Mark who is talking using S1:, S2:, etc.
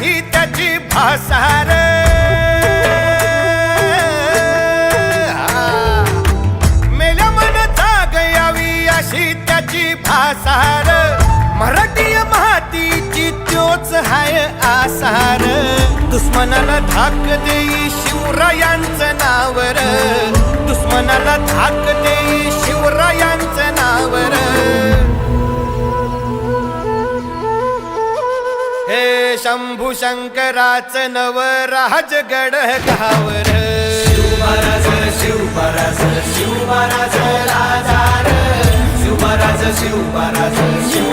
S1: भासार. मेल्या मन जाग यावी अशी त्याची भासार. मराठी मातीची त्योच हाय आसार. दुश्मनाला धाक देई शिवरायांचं नावर. दुश्मनाला धाक देई शंभू शंकराचं नव राजगड गावर.
S2: शिवराज शिवराज शिवराज राजा शिवराज शिवराज शिवमहाराज.